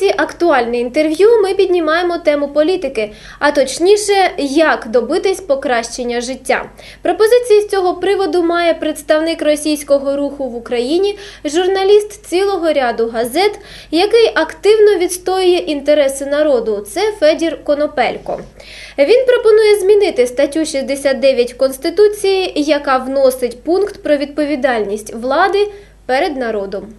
рубриці Актуальне інтерв'ю ми піднімаємо тему політики, а точніше, як добитись покращення життя. Пропозиції з цього приводу має представник російського руху в Україні, журналіст цілого ряду газет, який активно відстоює інтереси народу. Це Федір Конопелько. Він пропонує змінити статтю 69 Конституції, яка вносить пункт про відповідальність влади перед народом.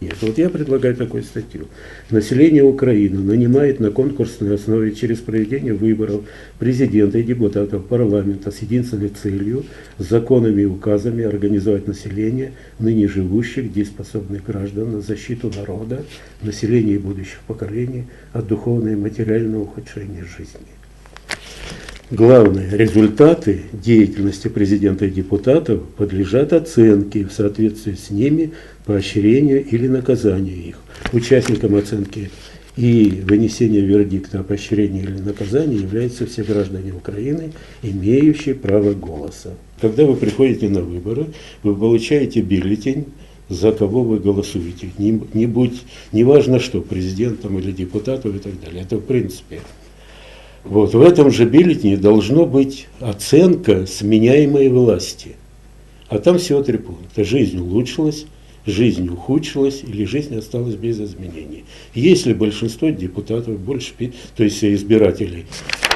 Нет, вот я предлагаю такую статью. Население Украины нанимает на конкурсной основе через проведение выборов президента и депутатов парламента с единственной целью, законами и указами организовать население ныне живущих, дееспособных граждан на защиту народа, населения и будущих поколений от духовного и материального ухудшения жизни. Главное, результаты деятельности президента и депутатов подлежат оценке в соответствии с ними, поощрению или наказанию их. Участником оценки и вынесения вердикта о поощрении или наказании являются все граждане Украины, имеющие право голоса. Когда вы приходите на выборы, вы получаете бюллетень, за кого вы голосуете. Не, не, будь, не важно что, президентом или депутатом и так далее. Это в принципе. Вот в этом же бюллетене должно быть оценка сменяемой власти. А там всего три пункта. Жизнь улучшилась, жизнь ухудшилась или жизнь осталась без изменений. Если большинство депутатов, больше, то есть избирателей,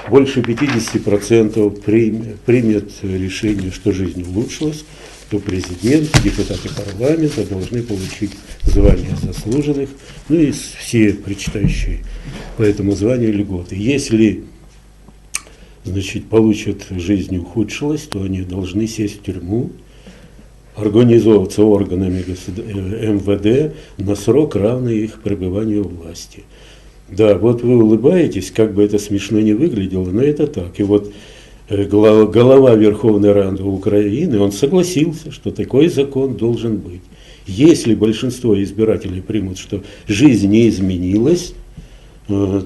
больше 50% примет, примет решение, что жизнь улучшилась, то президент, депутаты парламента должны получить звание заслуженных, ну и все причитающие по этому званию льготы. Если значит, получат жизнь ухудшилась, то они должны сесть в тюрьму, организовываться органами государ- э, МВД на срок, равный их пребыванию в власти. Да, вот вы улыбаетесь, как бы это смешно не выглядело, но это так. И вот э, гла- голова Верховной Рады Украины, он согласился, что такой закон должен быть. Если большинство избирателей примут, что жизнь не изменилась,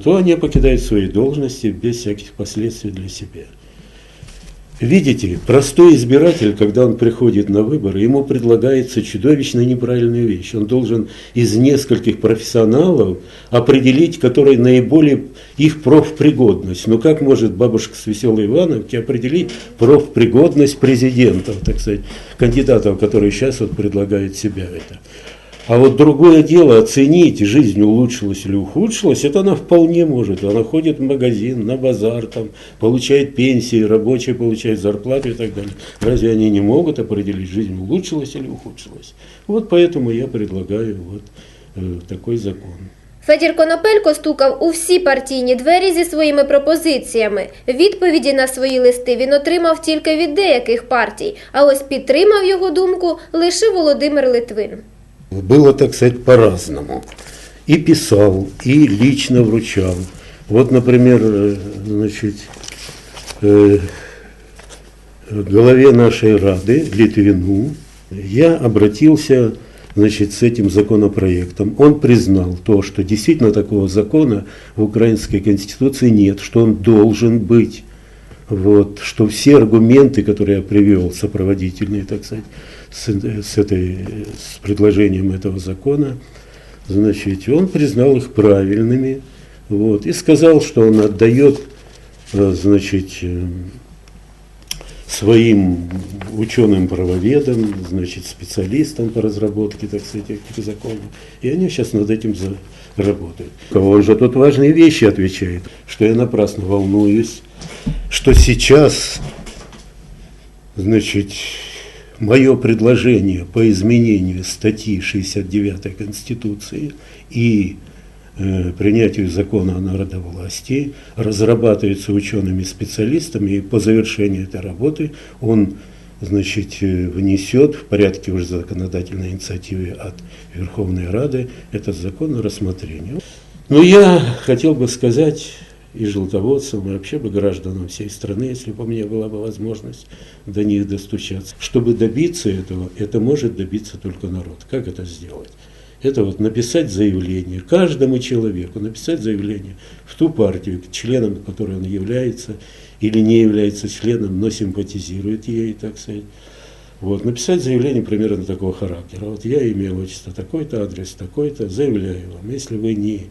то они покидают свои должности без всяких последствий для себя. Видите, простой избиратель, когда он приходит на выборы, ему предлагается чудовищно неправильная вещь. Он должен из нескольких профессионалов определить, который наиболее их профпригодность. Но как может бабушка с веселой Ивановки определить профпригодность президентов, так сказать, кандидатов, которые сейчас вот предлагают себя это? А вот другое дело, оценить, жизнь улучшилась или ухудшилась, это она вполне может. Она ходит в магазин, на базар, там, получает пенсии, рабочие получают зарплату и так далее. Разве они не могут определить, жизнь улучшилась или ухудшилась? Вот поэтому я предлагаю вот э, такой закон. Федір Конопелько стукав у всі партійні двері зі своїми пропозиціями. Відповіді на свої листи він отримав тільки від деяких партій, а ось підтримав його думку лише Володимир Литвин. Было, так сказать, по-разному. И писал, и лично вручал. Вот, например, э, значит, э, главе нашей Рады, Литвину, я обратился значит, с этим законопроектом. Он признал то, что действительно такого закона в украинской конституции нет, что он должен быть. Вот, что все аргументы, которые я привел, сопроводительные, так сказать, с, с, этой, с предложением этого закона, значит, он признал их правильными, вот, и сказал, что он отдает, э, значит, э, своим ученым-правоведам, значит, специалистам по разработке, так сказать, этих законов. И они сейчас над этим за- работают. Он же тут важные вещи отвечает, что я напрасно волнуюсь, что сейчас, значит, мое предложение по изменению статьи 69 Конституции и э, принятию закона о народовластии разрабатывается учеными-специалистами, и по завершении этой работы он значит, э, внесет в порядке уже законодательной инициативы от Верховной Рады этот закон на рассмотрение. Но я хотел бы сказать и желтоводцам, и вообще бы гражданам всей страны, если бы у меня была бы возможность до них достучаться. Чтобы добиться этого, это может добиться только народ. Как это сделать? Это вот написать заявление каждому человеку, написать заявление в ту партию, членом которой он является или не является членом, но симпатизирует ей, так сказать. Вот, написать заявление примерно такого характера. Вот я имею отчество такой-то, адрес такой-то, заявляю вам, если вы не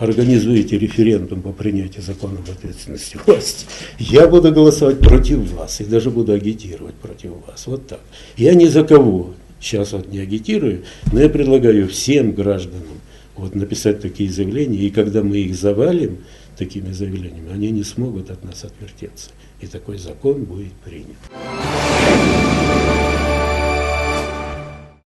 организуете референдум по принятию закона об ответственности власти, я буду голосовать против вас и даже буду агитировать против вас. Вот так. Я ни за кого сейчас вот не агитирую, но я предлагаю всем гражданам вот написать такие заявления, и когда мы их завалим такими заявлениями, они не смогут от нас отвертеться. И такой закон будет принят.